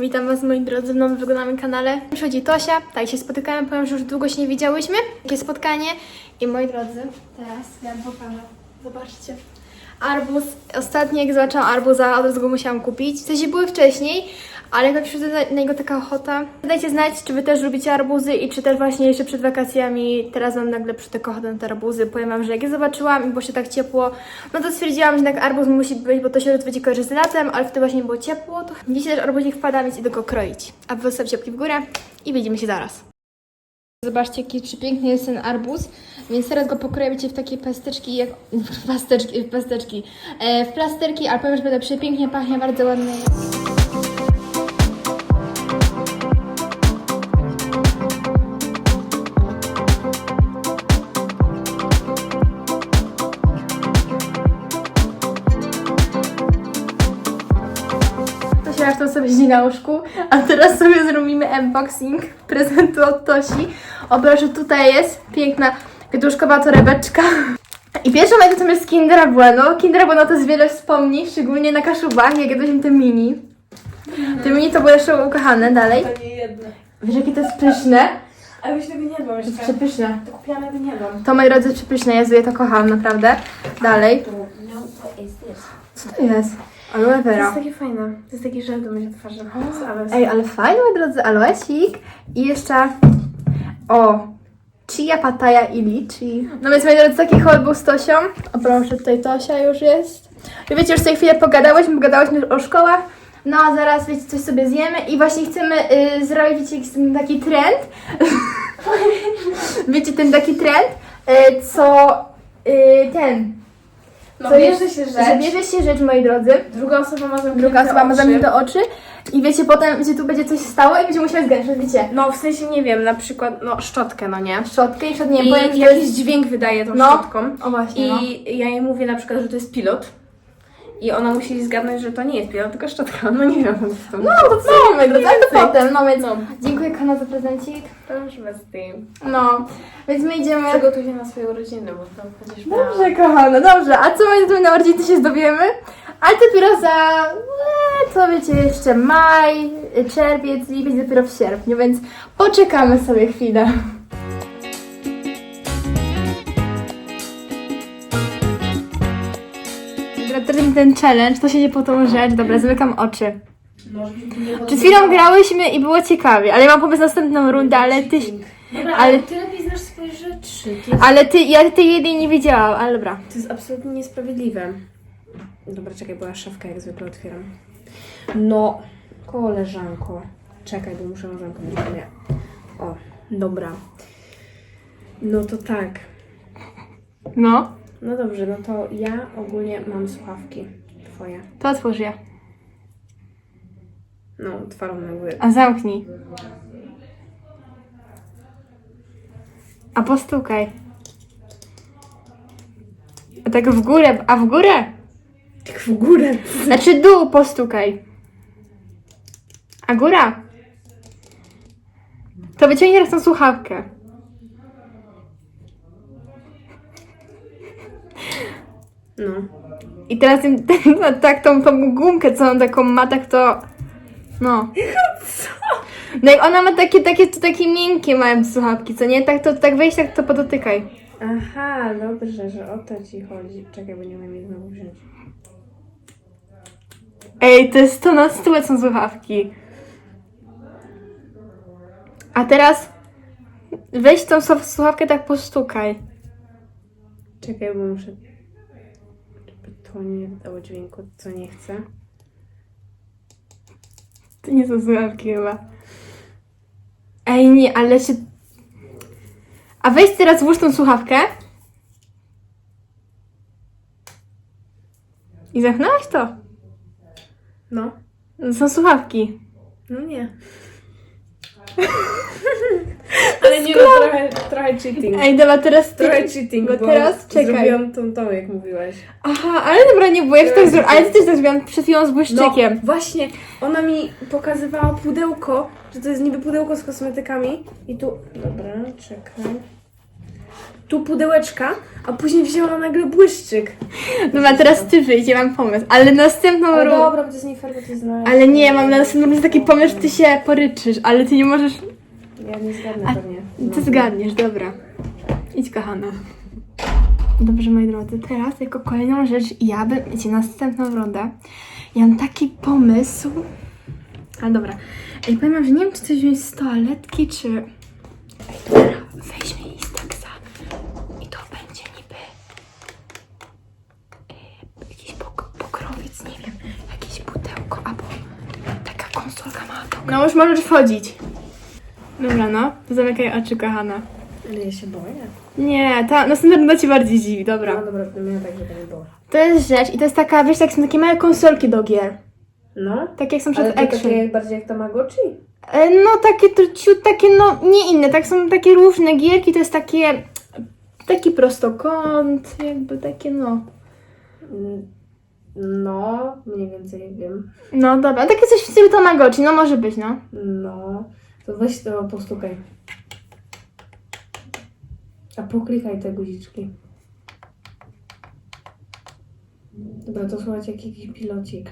Witam Was moi drodzy w nowym wyglądanym kanale. Przychodzi Tosia, tak się spotykamy, powiem, że już długo się nie widziałyśmy. Takie spotkanie. I moi drodzy, teraz ja wam pokażę. Zobaczcie. Arbuz. Ostatnio jak zobaczyłam arbuza, od razu go musiałam kupić. W sensie były wcześniej, ale jak przyszła na, niego taka ochota. Dajcie znać, czy Wy też lubicie arbuzy i czy też właśnie jeszcze przed wakacjami teraz mam nagle przy takie ochotę na te arbuzy. Powiem Wam, że jak je zobaczyłam i było się tak ciepło, no to stwierdziłam, że jednak arbuz musi być, bo to się będzie kojarzy z latem, ale wtedy właśnie było ciepło. To dzisiaj też arbuzik wpada, więc idę go kroić. A Wy zostawcie łapki w górę i widzimy się zaraz. Zobaczcie, jaki przepiękny jest ten arbuz. Więc teraz go pokroję w takie pasteczki, jak... pasteczki, w pasteczki, e, w plasterki, ale powiem, że będę przepięknie pachnie, bardzo ładnie jest. Na łóżku, a teraz sobie zrobimy unboxing prezentu od Tosi. O proszę, tutaj jest piękna kwiatuszkowa torebeczka. I pierwszą to jest Kinder Bueno. Kinder Bueno to jest wiele wspomnień, szczególnie na Kaszubach, jak jadłyśmy te mini. Te mini to były jeszcze ukochane, dalej. To nie jedno. Wiesz jakie to jest pyszne? Ale już tego nie jadłam To jest jeszcze. przepyszne. To kupiłam, ale nie jadłam. To moi drodzy przepyszne, Jezu, ja to kocham, naprawdę. Dalej. No, what is this? Co to jest? Aloe To vera. jest takie fajne. To jest taki żel do mycia twarzy. Ale Ej, ale fajny, moi drodzy, aloesik. I jeszcze, o, chia, pataja i lichi. No więc, moi drodzy, taki haul był z Tosią. O proszę, tutaj Tosia już jest. I wiecie, już sobie chwilę pogadałyśmy, pogadałyśmy o szkołach. No a zaraz, wiecie, coś sobie zjemy i właśnie chcemy y, zrobić, wiecie, jakiś ten taki trend. wiecie, ten taki trend, y, co y, ten, No bierze się że rzecz. bierze się rzecz, moi drodzy. Druga osoba ma zamknięte Druga osoba ma oczy. zamknięte oczy i wiecie, potem, wiecie, tu będzie coś stało i będzie musiała zgęszczać, wiecie. No w sensie nie wiem, na przykład no szczotkę, no nie? Szczotkę i przed nie I powiem, że to jakiś jest... dźwięk wydaje tą No. szczotką. O właśnie, no. I ja jej mówię na przykład, że to jest pilot. I ona musi zgadnąć, że to nie jest pilot, tylko szczotka. No nie wiem, po prostu. No to co, drodzy, ale to potem, no więc No. dziękuję Kana za prezencik. Proszę was z tym. No, więc my idziemy... Przygotuj się na swoje urodziny, bo tam będziesz miała- Dobrze, kochane, dobrze. A co my tu na urodziny się zdobiemy? Ale dopiero za, e, co wiecie, jeszcze maj, czerwiec, lipiec, dopiero w sierpniu, więc poczekamy sobie chwilę. Ten challenge, to się nie po tą rzecz. Dobra, zamykam oczy. Przed chwilą grałyśmy i było ciekawie, ale ja mam pomysł na następną rundę, ale ty... Dobra, ale- ale ty lepiej znasz swoje rzeczy. To jest, Ale ty, ja tej jednej nie wiedziałam, ale dobra. to jest absolutnie niesprawiedliwe. Dobra, czekaj, bo ja szafkę jak zwykle otwieram. No, koleżanko. Czekaj, bo muszę zamknąć. Nie. O, dobra. No to tak. No, No dobrze, no to ja ogólnie mam słuchawki. Twoje. to otwórz je. No, na górę. A zamknij. A postukaj. A tak w górę, a w górę? Tak w górę. Znaczy dół postukaj. A góra? To wyciągnij raz tą słuchawkę. No. I teraz tym, no, tak tą, tą gumkę, co on taką ma, tak to... No. Co? No jak ona ma takie, takie, to takie miękkie mają słuchawki, co nie? Tak to tak weź, tak to podotykaj. Aha, dobrze, że o to ci chodzi. Czekaj, bo nie umiem jej znowu wziąć. Ej, to jest to na stałe są słuchawki. A teraz weź tą słuch- słuchawkę tak postukaj. Czekaj, bo muszę... To nie dało dźwięku, co nie chcę. To nie są słuchawki chyba. Ej, nie, ale się... A weź teraz włóż tą słuchawkę. I zamknęłaś to. No. To są słuchawki. No nie. Ale nie no, trochę, trochę cheating. Ej, dobra, teraz ty... Trochę cheating, bo bo, teraz czekaj. zrobiłam tą tą, jak mówiłaś. Aha, ale dobra, nie było, ja już tak zrobiłam. Ale ty też tak zrobiłam przed chwilą z błyszczykiem. No, właśnie, ona mi pokazywała pudełko, że to jest niby pudełko z kosmetykami i tu... Dobra, czekaj. Tu pudełeczka, a później wzięła nagle błyszczyk. Dobra, teraz ty wyjdź, ja mam pomysł. Ale następną Ale rundę... dobra, bo to jest nie fair, bo na... Ale nie, mam na następną rundę taki pomysł, że ty się poryczysz, ale ty nie możesz... Ja nie zgadnę A pewnie. ty No. zgadniesz, dobra. Idź, kochana. Dobrze, moi drodzy, teraz jako kolejną rzecz ja bym, wiecie, następną rundę. Ja mam taki pomysł. Ale dobra. Ej, powiem wam, że nie wiem, czy coś wziąć z toaletki, czy... Ej, dobra, weźmy jej z taksa. I to będzie niby... e, jakiś pok- pokrowiec, nie wiem, jakieś pudełko, albo konsolka mała. No już możesz wchodzić. Dobra, no, to zamykaj oczy, kochana. Ale ja się boję. Nie, ta następna runda cię bardziej dziwi, No dobra. dobra, to mnie tak, żeby nie było. To jest rzecz i to jest taka, wiesz, tak są takie małe konsolki do gier. No. Tak jak są Ale przed to action. takie bardziej jak Tamagotchi? E, No takie to ciut, takie no nie inne, tak są takie różne gierki, to jest takie taki prostokąt, jakby takie no. Mm, No, mniej więcej wiem. No dobra, takie coś w stylu Tamagotchi, no może być, no. No, to weź to postukaj. A poklikaj te guziczki. Dobra, to słuchajcie jak jakiś pilocik.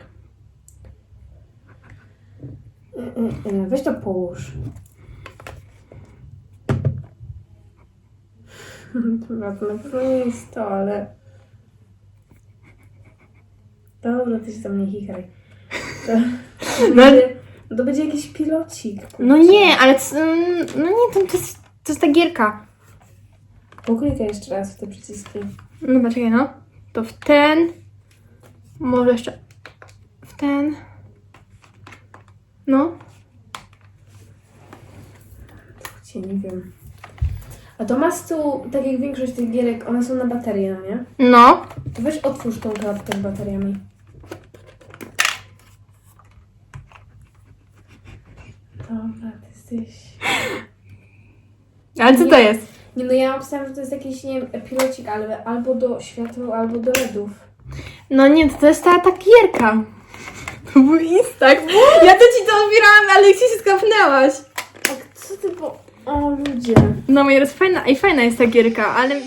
E, e, e, Weź to połóż. Dobra, to na pewno nie jest to, ale... Dobra, ty się tam nie chichraj. To, to, No- będzie, to będzie jakiś pilocik. No kurczę. nie, ale c- mm, no nie, to, to, jest, to jest ta gierka. Poklikaj jeszcze raz w te przyciski. No dobra, czekaj, no. To w ten, może jeszcze w ten. No. Cię nie wiem. A to ma z tyłu, tak jak większość tych gierek, one są na baterię, no nie? No. To weź otwórz tą klatkę z bateriami. Dobra, ty jesteś... Ale co to jest? Nie no, ja myślałam, że to jest jakiś, nie wiem, pilocik ale albo do światła, albo do LEDów. No nie, to jest ta, ta gierka. To był instak. Ja to ci to odbierałam, ale jak się skapnęłaś. Tak, co ty po... O, ludzie. No jest fajna, i fajna jest ta gierka, ale...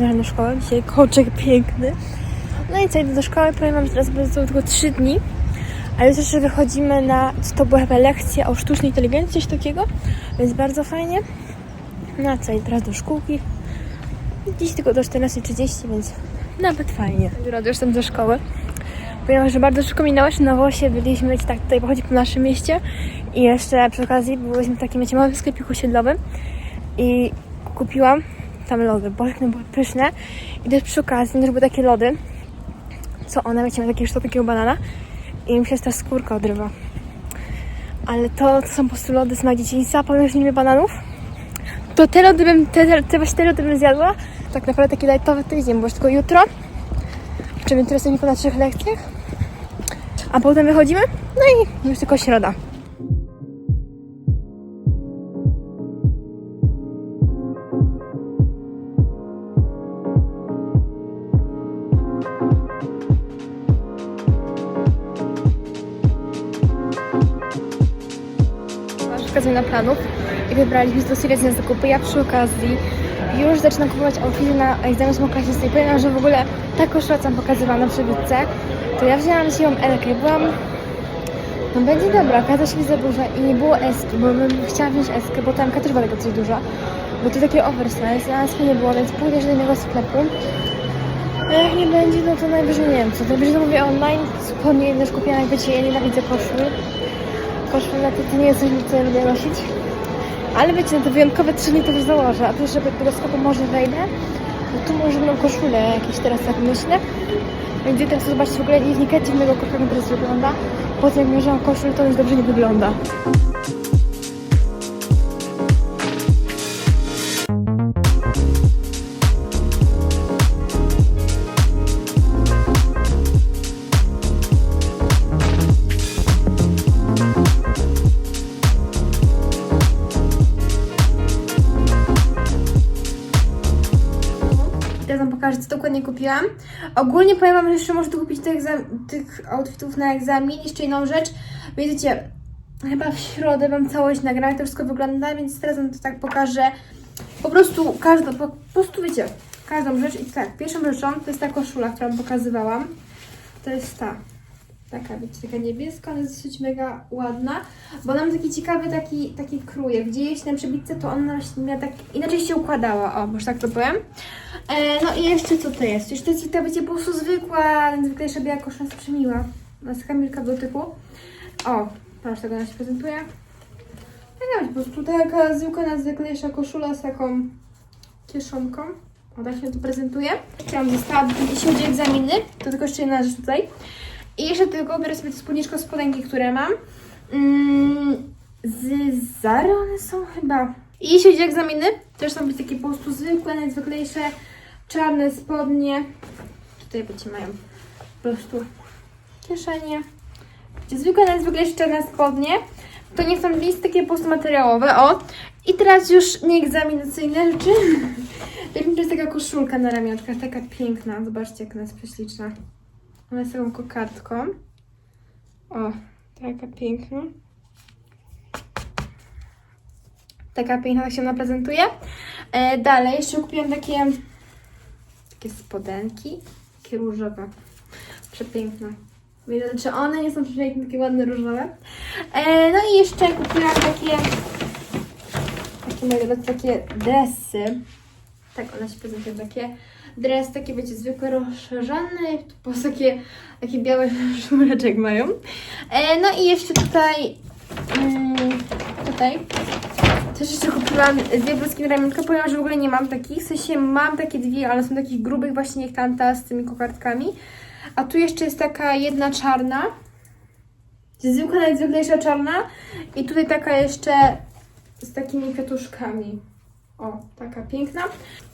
Jedę do szkoły, dzisiaj koczek piękny. No i co, idę do szkoły, powiem wam, że teraz będą tylko 3 dni. A już jeszcze wychodzimy na, co to była chyba lekcja o sztucznej inteligencji, coś takiego, więc bardzo fajnie. No co, i teraz do szkółki. Dziś tylko do 14.30, więc nawet fajnie. Już jestem do szkoły. Że bardzo szybko minęło, że na Wosie byliśmy, tak tutaj pochodzi po naszym mieście i jeszcze przy okazji byliśmy w takim, wiecie, małym sklepiku osiedlowym i kupiłam tam lody, bo one były pyszne i też przy okazji też były takie lody, co one, wiecie, mają takiego takiego banana i mi się ta skórka odrywa. Ale to, są po prostu lody dzieciństwa, powiem, że nie lubię bananów. To te lody bym, te, te, właśnie te lody bym zjadła. Tak naprawdę taki lightowy tydzień, bo już tylko jutro. Czy jutro jestem po na trzech lekcjach. A potem wychodzimy, no i już tylko środa. Masz wskazania planów i wybraliśmy dosyć serdecznie zakupy. Ja przy okazji już zaczynam kupować outfity na egzamin i powiem wam, że w ogóle ta koszula, co wam pokazywałam na przybitce, to ja wzięłam dzisiaj ją Elkę. Byłam... No będzie dobra, okazała się za duża i nie było eski, bo bym chciała wziąć eskę, bo tamka też była coś duża. bo to takie oversize, a nas nie było, więc pójdę do innego sklepu. A jak nie będzie, no to najwyżej nie wiem co, najwyżej zamówię online, spodnie jedne już kupiłam, jak wiecie, ja nienawidzę koszul. Koszul na to, nie jest coś, co ja lubię nosić. Ale wiecie, no to wyjątkowe trzy dni to już założę, a też, żeby do sklepu może wejdę, no tu może będą koszule jakieś teraz tak myślę. Więc jutro chcę zobaczyć w ogóle nie wnikajcie w mojego koszula, jak teraz wygląda. Po tym jak mierzyłam koszul, to już dobrze nie wygląda. Wam pokażę, co dokładnie kupiłam. Ogólnie powiem wam, że jeszcze można kupić tych, tych outfitów na egzamin. Jeszcze jedną rzecz. Wiecie, chyba w środę wam całość nagram, jak to wszystko wygląda, więc teraz wam to tak pokażę. Po prostu każdą, po prostu wiecie, każdą rzecz. I tak, pierwszą rzeczą to jest ta koszula, którą pokazywałam. To jest ta. Taka, wiecie, taka niebieska, ona jest dosyć mega ładna, bo ona ma taki ciekawy taki, taki krój. Gdzie jeść na przebitce, to ona miała tak, inaczej się układała, o, może tak to powiem. E, no i jeszcze co to jest? Jeszcze to jest taka, wiecie, po prostu zwykła, zwykle biała koszula z przemiła. Ona jest taka milka dotyku. O, proszę, tak ona się prezentuje. Taka po prostu taka zwykła, najzwyklejsza koszula z taką kieszonką. O, tak się to prezentuje. Chciałam została, jeśli chodzi o egzaminy, to tylko jeszcze jedna rzecz tutaj. I jeszcze tylko biorę sobie to spódniczko spodenki, które mam. Mm, z Zary one są chyba. I jeśli chodzi o egzaminy, też są być takie po prostu zwykłe, najzwyklejsze, czarne spodnie. Tutaj wiecie, mają po prostu kieszenie. Zwykłe, najzwyklejsze czarne spodnie. To nie są nic takie po prostu materiałowe, o. I teraz już nie egzaminacyjne rzeczy. To jest taka koszulka na ramionczkach, taka piękna. Zobaczcie, jak ona jest prześliczna. Ona jest taką kokardką. O, taka piękna. Taka piękna, tak się ona prezentuje. E, dalej jeszcze kupiłam takie, takie spodenki. Takie różowe. Przepiękne. Wiecie, Czy one nie są przepiękne, takie ładne różowe? E, no i jeszcze kupiłam takie takie, takie dresy. Tak one się prezentują, takie dres, takie wiecie, zwykłe, rozszerzone, tu po prostu takie, takie białe sznureczek mają. E, no i jeszcze tutaj, mm, tutaj też jeszcze kupiłam dwie bluzki na ramionkę, powiem, że w ogóle nie mam takich, w sensie mam takie dwie, ale są takich grubych właśnie jak tamta z tymi kokardkami. A tu jeszcze jest taka jedna czarna, zwykła, najzwyklejsza czarna i tutaj taka jeszcze z takimi kwiatuszkami. O, taka piękna.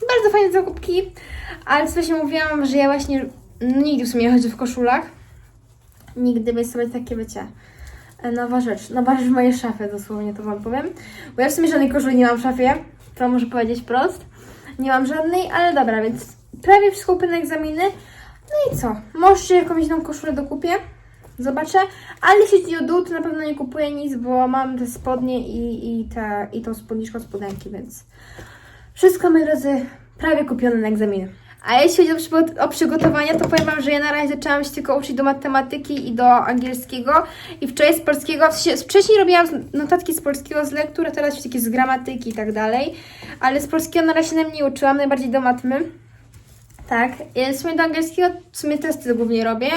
Bardzo fajne zakupki, ale co się mówiłam, że ja właśnie no, nigdy w sumie nie chodzę w koszulach. Nigdy, więc sobie takie, wiecie, nowa rzecz. Nowa rzecz mojej szafie, dosłownie to Wam powiem. Bo ja w sumie żadnej koszuli nie mam w szafie, to muszę powiedzieć prost. Nie mam żadnej, ale dobra, więc prawie wszystko na egzaminy. No i co? Może jakąś inną koszulę dokupię. Zobaczę, ale jeśli chodzi o dół, to na pewno nie kupuję nic, bo mam te spodnie i, i, te, i tą spódniczką spodenki, więc wszystko, moi drodzy, prawie kupione na egzaminy. A jeśli chodzi o, przygo- o przygotowania, to powiem Wam, że ja na razie zaczęłam się tylko uczyć do matematyki i do angielskiego i wczoraj z polskiego, wcześniej robiłam notatki z polskiego z lektur, a teraz takie z gramatyki i tak dalej, ale z polskiego na razie nie uczyłam, najbardziej do matmy. Tak, w sumie do angielskiego w sumie testy głównie robię.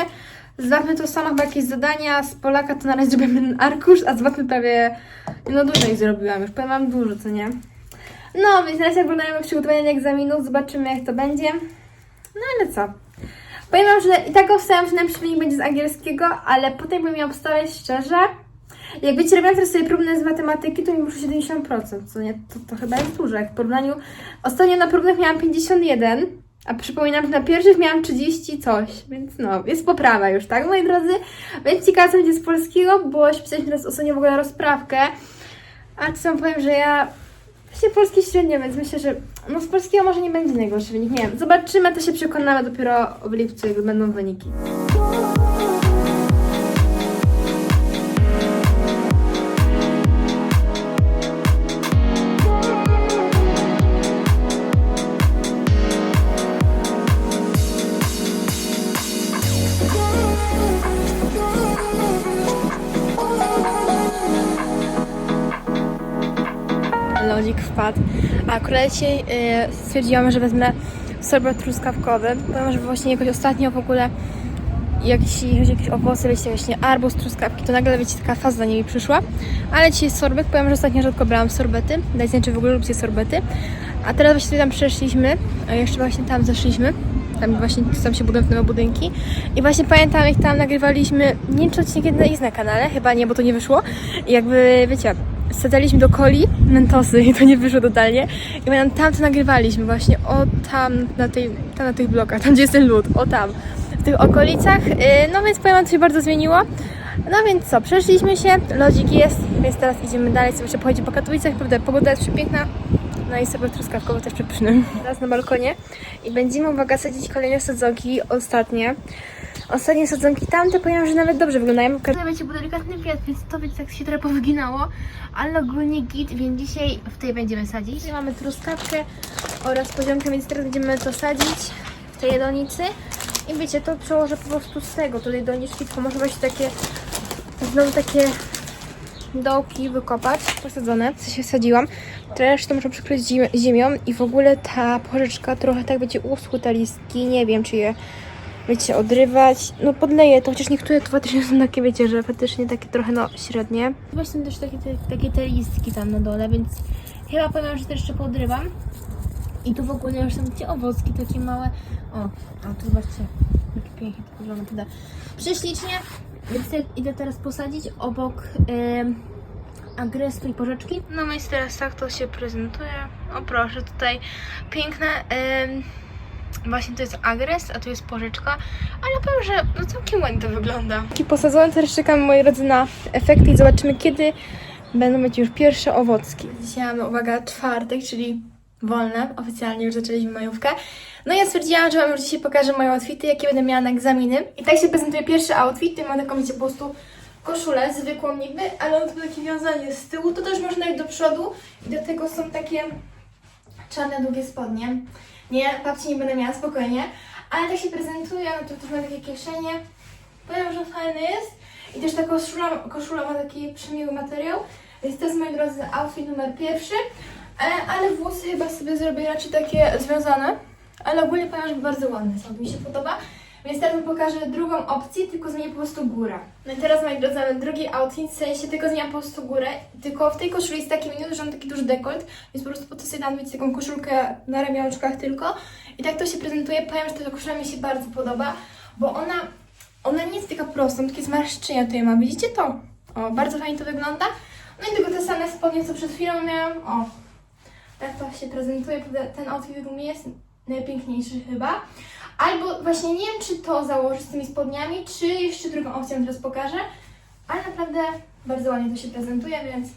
Z to samo chyba jakieś zadania, z Polaka to na razie zrobiłem arkusz, a z matmy prawie, no dużo ich zrobiłam już, powiem wam dużo, co nie? No, więc na razie oglądamy przygotowanie do egzaminów, zobaczymy jak to będzie. No ale co? Powiem wam, że i tak obstawiam, że najlepszy wynik będzie z angielskiego, ale potem bym miał obstawiać szczerze. Jak wiecie, robiłam teraz sobie próbne z matematyki, to mi wyszło 70%, co nie? To, to chyba jest dużo. Jak w porównaniu... Ostatnio na próbnych miałam 51, a przypominam, że na pierwszych miałam 30 coś, więc no, jest poprawa już, tak, moi drodzy? Więc ciekawa co będzie z polskiego, bo pisaliśmy teraz ostatnio w ogóle rozprawkę, a co powiem, że ja właśnie polski średnio, więc myślę, że no z polskiego może nie będzie najgorszy wynik, nie wiem. Zobaczymy, to się przekonamy dopiero w lipcu, jak będą wyniki. Akurat dzisiaj yy, stwierdziłam, że wezmę sorbet truskawkowy, ponieważ właśnie jakoś ostatnio w ogóle jak jeśli chodzi o jakieś owoce, wiecie, właśnie arbuz, truskawki, to nagle, wiecie, taka faza za nimi przyszła. Ale dzisiaj sorbet, powiem, że ostatnio rzadko brałam sorbety. Dajcie znać, czy w ogóle lubicie sorbety. A teraz właśnie tam przeszliśmy, a jeszcze właśnie tam zeszliśmy. Tam właśnie tam się budują nowe budynki. I właśnie pamiętam, jak tam nagrywaliśmy, nie wiem, czy odcinek jest na kanale, chyba nie, bo to nie wyszło. I jakby, wiecie, wsadzaliśmy do coli mentosy i to nie wyszło totalnie. I pamiętam, tam to nagrywaliśmy właśnie, o tam, na, tej, tam na tych blokach, tam gdzie jest ten lód, o tam w tych okolicach. Yy, No więc powiem to się bardzo zmieniło. No więc co, przeszliśmy się, lodzik jest, więc teraz idziemy dalej, sobie jeszcze pochodzić po Katowicach, prawda, pogoda jest przepiękna. No i sobie truskawkowo też przepyszny. Teraz na balkonie i będziemy, uwaga, sadzić kolejne sadzonki, ostatnie. Ostatnie sadzonki tamte, powiem, że nawet dobrze wyglądają. Tutaj będzie był delikatny wiatr, więc to będzie tak się trochę powyginało, ale ogólnie git, więc dzisiaj w tej będziemy sadzić. Tutaj mamy truskawkę oraz poziomkę, więc teraz będziemy to sadzić w tej donicy. I wiecie, to przełożę po prostu z tego, tutaj doniczki, tylko może właśnie takie, znowu takie dołki wykopać, posadzone, co się sadziłam. Teraz to muszę przykryć ziem- ziemią i w ogóle ta porzeczka trochę tak będzie uschły te listki, nie wiem czy je wiecie, odrywać. No podleję to, chociaż niektóre to faktycznie są takie, wiecie, że faktycznie takie trochę no średnie. Właśnie też takie te, takie te listki tam na dole, więc chyba powiem, że też jeszcze podrywam. I tu w ogóle już są takie owocki takie małe. O, a tu zobaczcie, jakie pięknie to wygląda? Prześlicznie, więc idę teraz posadzić obok em, agrestu i porzeczki. No więc teraz tak to się prezentuje. O proszę, tutaj piękne... Właśnie to jest agres, a tu jest porzeczka, ale powiem, że no całkiem ładnie to wygląda. Taki posadzony, teraz czekam moi drodzy na efekty i zobaczymy kiedy będą mieć już pierwsze owocki. Dzisiaj mamy, uwaga, czwartek, czyli wolne, oficjalnie już zaczęliśmy majówkę. No i ja stwierdziłam, że Wam już dzisiaj pokażę moje outfity, jakie będę miała na egzaminy. I tak się prezentuje pierwszy outfit, tutaj mam taką, po prostu koszulę, zwykłą niby, ale on tu takie wiązanie z tyłu, to też można iść do przodu i do tego są takie czarne, długie spodnie. Nie, babci nie będę miała, spokojnie. Ale tak się prezentuje, no to też ma takie kieszenie. Powiem, że fajny jest. I też ta koszula, koszula ma taki przemiły materiał. Więc to jest, moi drodzy, outfit numer pierwszy. E, ale włosy chyba sobie zrobię raczej takie związane. Ale ogólnie powiem, że bardzo ładne są, mi się podoba. Więc teraz Wam pokażę drugą opcję, tylko zmienię po prostu górę. No i teraz, moi drodzy, mamy drugi outfit, w sensie tylko zmieniam po prostu górę. Tylko w tej koszuli jest taki minus, że mam taki duży dekolt, więc po prostu po to sobie dam mieć taką koszulkę na ramionczkach tylko. I tak to się prezentuje. Powiem, że ta koszula mi się bardzo podoba, bo ona, ona nie jest taka prosta, takie zmarszczenia tutaj ma. Widzicie to? O, bardzo fajnie to wygląda. No i tylko te same spodnie, co przed chwilą miałam. O, tak to się prezentuje. Ten outfit według mnie jest najpiękniejszy chyba. Albo właśnie nie wiem, czy to założyć z tymi spodniami, czy jeszcze drugą opcję teraz pokażę. Ale naprawdę bardzo ładnie to się prezentuje, więc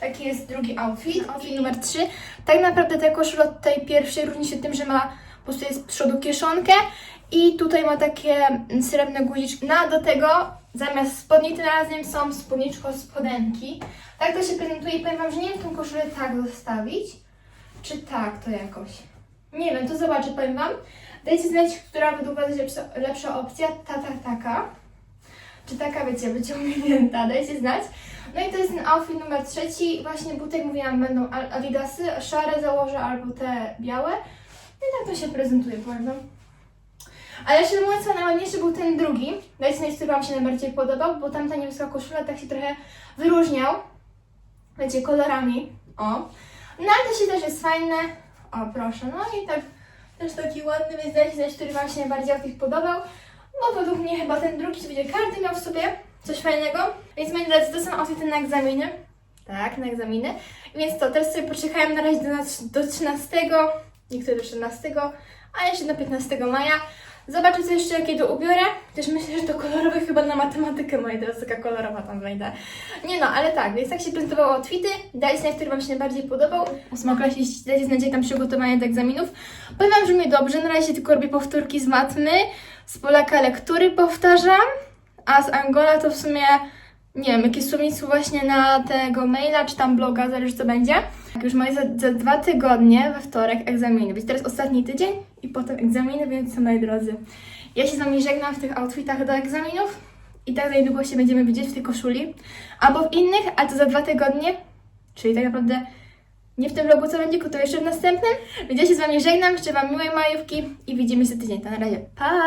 taki jest drugi outfit. Outfit numer 3. Tak naprawdę ta koszula od tej pierwszej różni się tym, że ma po prostu jest z przodu kieszonkę i tutaj ma takie srebrne guziczki. No a do tego zamiast spodni tym razem są spódniczko spodenki. Tak to się prezentuje i powiem Wam, że nie wiem tą koszulę tak zostawić, czy tak to jakoś. Nie wiem, to zobaczę, powiem Wam. Dajcie znać, która według Was jest lepsza, lepsza opcja, ta, ta, taka. Czy taka, wiecie, wyciągnięta, dajcie znać. No i to jest ten outfit numer trzeci. Właśnie buty, jak mówiłam, będą adidasy, szare założę albo te białe. No i tak to się prezentuje, powiem Wam. Ale jeszcze mówiąc, najładniejszy był ten drugi. Znać, który Wam się najbardziej podobał, bo tamta niebieska koszula tak się trochę wyróżniał. Wiecie, kolorami. O. No ale to się też jest fajne. O, proszę. No i tak też taki ładny, więc dajcie znać, który Wam się najbardziej outfit podobał. Bo według mnie chyba ten drugi, co będzie każdy miał w sobie coś fajnego. Więc moi drodzy, to są outfity na egzaminy. Tak, na egzaminy. Więc to, teraz sobie poczekałem na razie do, do 13, niektóre do 14, a jeszcze do 15 maja. Zobaczę, co jeszcze kiedy ubiorę. Też myślę, że to kolorowe chyba na matematykę, moi drodzy, taka kolorowa tam wejdę. Nie no, ale tak, więc tak się prezentowały outfity. Dajcie znać, który Wam się najbardziej podobał. Ósma klasie, dajcie znać, jak tam przygotowanie do egzaminów. Powiem Wam, że mnie dobrze, na razie tylko robię powtórki z matmy, z Polaka lektury powtarzam, a z Angola to w sumie, nie wiem, jakieś słownictwo właśnie na tego maila, czy tam bloga, zależy co będzie. Tak, już mają za, za dwa tygodnie, we wtorek, egzaminy, więc teraz ostatni tydzień i potem egzaminy, więc co moi drodzy. Ja się z Wami żegnam w tych outfitach do egzaminów i tak za się będziemy widzieć w tej koszuli, albo w innych, ale to za dwa tygodnie, czyli tak naprawdę nie w tym vlogu, co będzie, to jeszcze w następnym. Więc ja się z Wami żegnam, życzę Wam miłej majówki i widzimy się tydzień. To na razie, pa!